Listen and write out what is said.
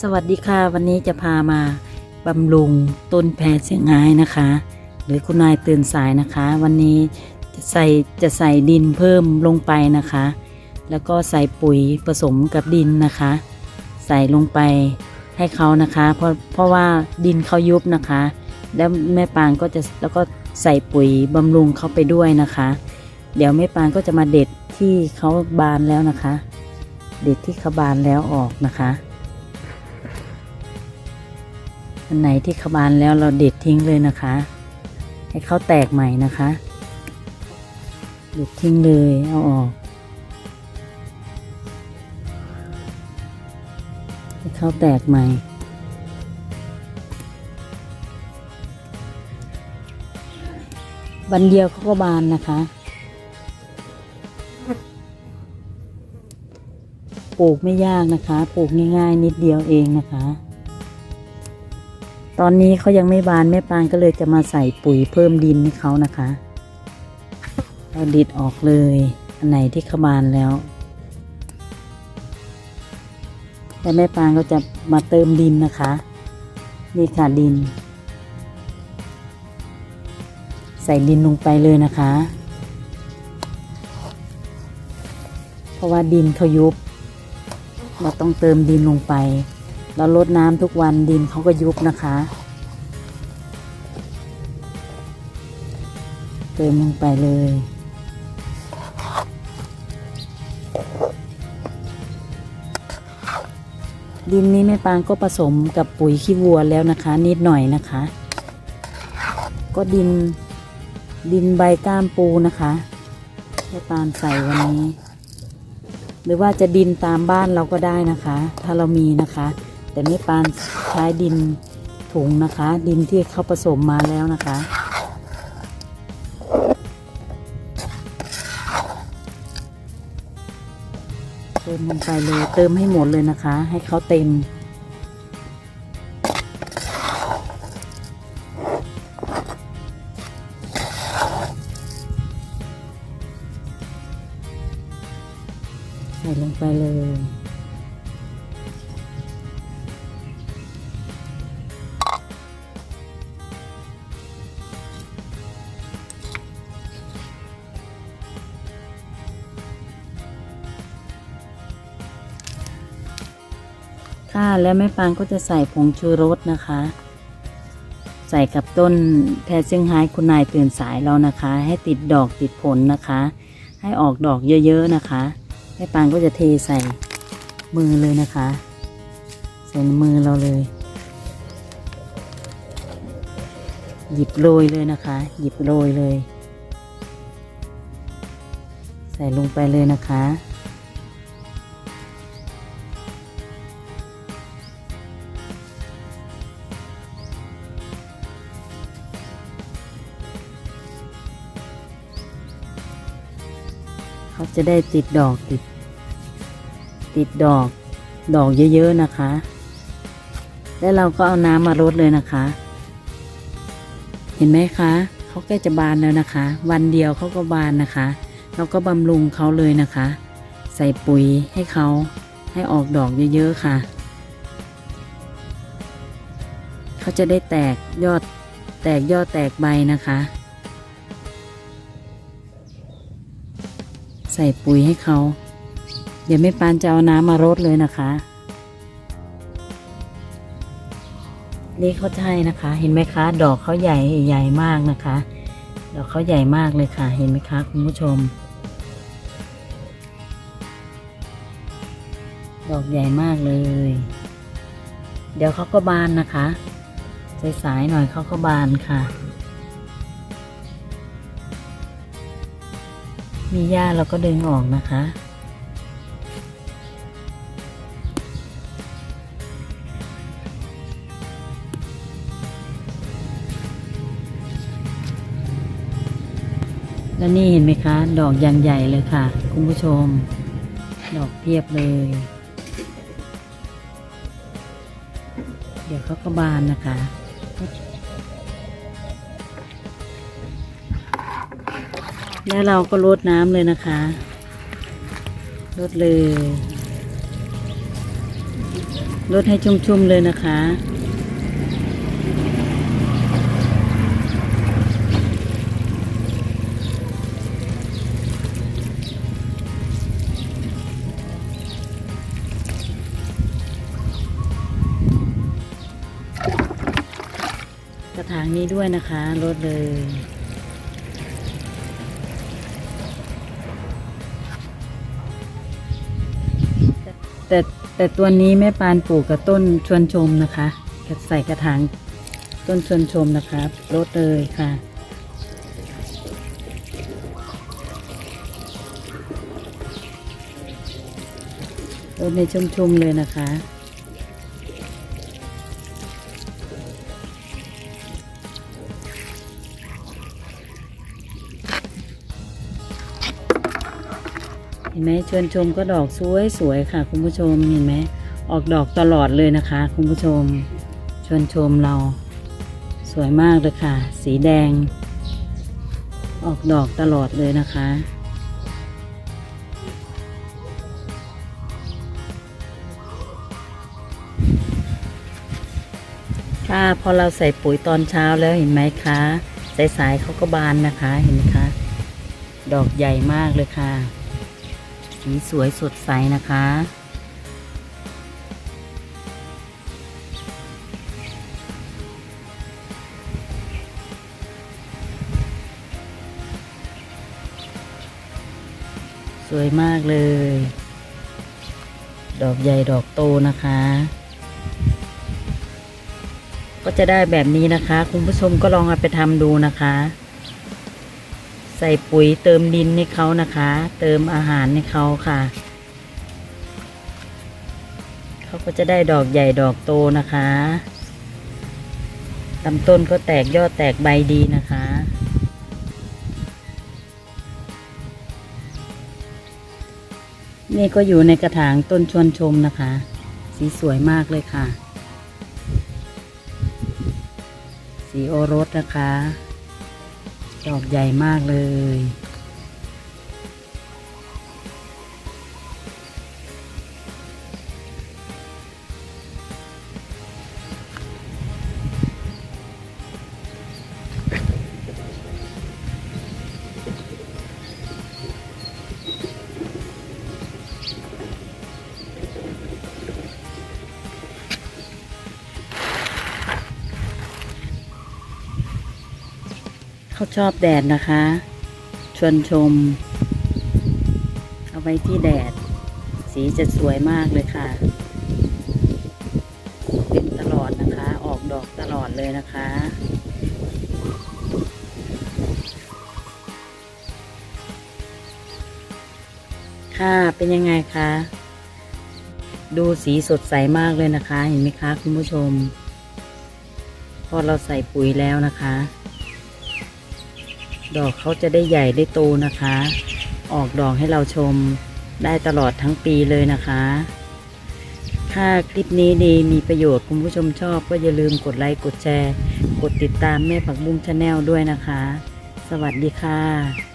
สวัสดีค่ะ วันนี้จะพามาบำรุงต้นแพรเสียงไายนะคะ หรือคุณนายตื่นสายนะคะ วันนี้จะใส่จะใส่ดินเพิ่มลงไปนะคะ แล้วก็ใส่ปุ๋ยผสมกับดินนะคะ ใส่ลงไปให้เขานะคะเพราะเพราะว่าดินเขายุบนะคะ แล้วแม่ปางก็จะแล้วก็ใส่ปุ๋ยบำรุงเขาไปด้วยนะคะ เดี๋ยวแม่ปางก็จะมาเด็ดที่เขาบานแล้วนะคะ เด็ดที่เขาบานแล้วออกนะคะ อันไหนที่เขาบานแล้วเราเด็ดทิ้งเลยนะคะ ให้เขาแตกใหม่นะคะ เด็ดทิ้งเลยเอาออกให้เขาแตกใหม่วันเดียวเขาก็บานนะคะ ปลูกไม่ยากนะคะ ปลูกง่ายๆ นิดเดียวเองนะคะ ตอนนี้เขายังไม่บานแม่ปานก็เลยจะมาใส่ปุ๋ยเพิ่มดินให้เขานะคะเราดิดออกเลย อันไหนที่เขาบานแล้วแล้วแม่ปานก็จะมาเติมดินนะคะ นี่ค่ะดิน ใส่ดินลงไปเลยนะคะ เพราะว่าดินเขายุบ เราต้องเติมดินลงไป เราลดน้ำทุกวันดินเขาก็ยุบนะคะ เติมลงไปเลย ดินนี้แม่ปางก็ผสมกับปุ๋ยขี้วัวแล้วนะคะ นิดหน่อยนะคะ ก็ดินดินใบก้ามปูนะคะแม่ปางใส่วันนี้หรือว่าจะดินตามบ้านเราก็ได้นะคะ ถ้าเรามีนะคะ แต่ไม่ปานใช้ดินถุงนะคะ ดินที่เขาผสมมาแล้วนะคะ เติมลงไปเลยเติมให้หมดเลยนะคะ ให้เขาเต็มใส่ลงไปเลย ค่ะแล้วแม่ปางก็จะใส่ผงชูรสนะคะ ใส่กับต้นแพรเซี่งไฮคุณนายตื่นสายเรานะคะ ให้ติดดอกติดผลนะคะ ให้ออกดอกเยอะๆนะคะแม่ปางก็จะเทใส่มือเลยนะคะ ใส่ในมือเราเลย หยิบโรยเลยนะคะ หยิบโรยเลย ใส่ลงไปเลยนะคะ เขาจะได้ติดดอกติด ติดดอก ดอกเยอะๆนะคะ แล้วเราก็เอาน้ำมารดเลยนะคะ เห็นไหมคะเขาใกล้จะบานแล้วนะคะ วันเดียวเขาก็บานนะคะ เราก็บำรุงเขาเลยนะคะ ใส่ปุ๋ยให้เขาให้ออกดอกเยอะๆค่ะเขาจะได้แตกยอดแตกยอดแตกใบนะคะ ใส่ปุ๋ยให้เขา เดี๋ยวแม่ปานจะเอาน้ำมารดเลยนะคะ นี่เขาใช่นะคะ เห็นไหมคะ ดอกเขาใหญ่ใหญ่มากนะคะ ดอกเขาใหญ่มากเลยค่ะ เห็นไหมคะคุณผู้ชม ดอกใหญ่มากเลย เดี๋ยวเขาก็บานนะคะสายๆหน่อยเขาก็บานค่ะ มีหญ้าเราก็ดึงออกนะคะ แล้วนี่เห็นไหมคะ ดอกยางใหญ่เลยค่ะ คุณผู้ชม ดอกเพียบเลย เดี๋ยวเขาก็บานนะคะ แล้วเราก็รดน้ำเลยนะคะรดเลยรดให้ชุ่มๆเลยนะคะ กระถางนี้ด้วยนะคะรดเลย แต่แต่ตัวนี้แม่ปานปลูกกับต้นชวนชมนะคะใส่กระถางต้นชวนชมนะคะรดเลยค่ะ รดในชุ่มๆเลยนะคะ ไหมชวนชมก็ดอกสวยสวยๆค่ะ คุณผู้ชมเห็นไหมออกดอกตลอดเลยนะคะ คุณผู้ชมชวนชมเรา สวยมากเลยค่ะ สีแดง ออกดอกตลอดเลยนะคะค่ะพอเราใส่ปุ๋ยตอนเช้าแล้วเห็นไหมคะสายๆเขาก็บานนะคะเห็นไหมคะ ดอกใหญ่มากเลยค่ะ สีสวยสดใสนะคะ สวยมากเลย ดอกใหญ่ดอกโตนะคะ ก็จะได้แบบนี้นะคะ คุณผู้ชมก็ลองเอาไปทำดูนะคะ ใส่ปุ๋ยเติมดินให้เขานะคะ เติมอาหารให้เขาค่ะ เขาก็จะได้ดอกใหญ่ดอกโตนะคะลำต้นก็แตกยอดแตกใบดีนะคะ นี่ก็อยู่ในกระถางต้นชวนชมนะคะ สีสวยมากเลยค่ะ สีโอรสนะคะ ดอกใหญ่มากเลย เขาชอบแดดนะคะ ชวนชม เอาไว้ที่แดด สีจะสวยมากเลยค่ะ เป็นตลอดนะคะ ออกดอกตลอดเลยนะคะค่ะเป็นยังไงคะ ดูสีสดใสมากเลยนะคะ เห็นไหมคะคุณผู้ชม พอเราใส่ปุ๋ยแล้วนะคะ ดอกเขาจะได้ใหญ่ได้โตนะคะ ออกดอกให้เราชมได้ตลอดทั้งปีเลยนะคะ ถ้าคลิปนี้ดีมีประโยชน์คุณผู้ชมชอบก็อย่าลืมกดไลค์กดแชร์ กดติดตามแม่ผักบุ้งชาแนลด้วยนะคะ สวัสดีค่ะ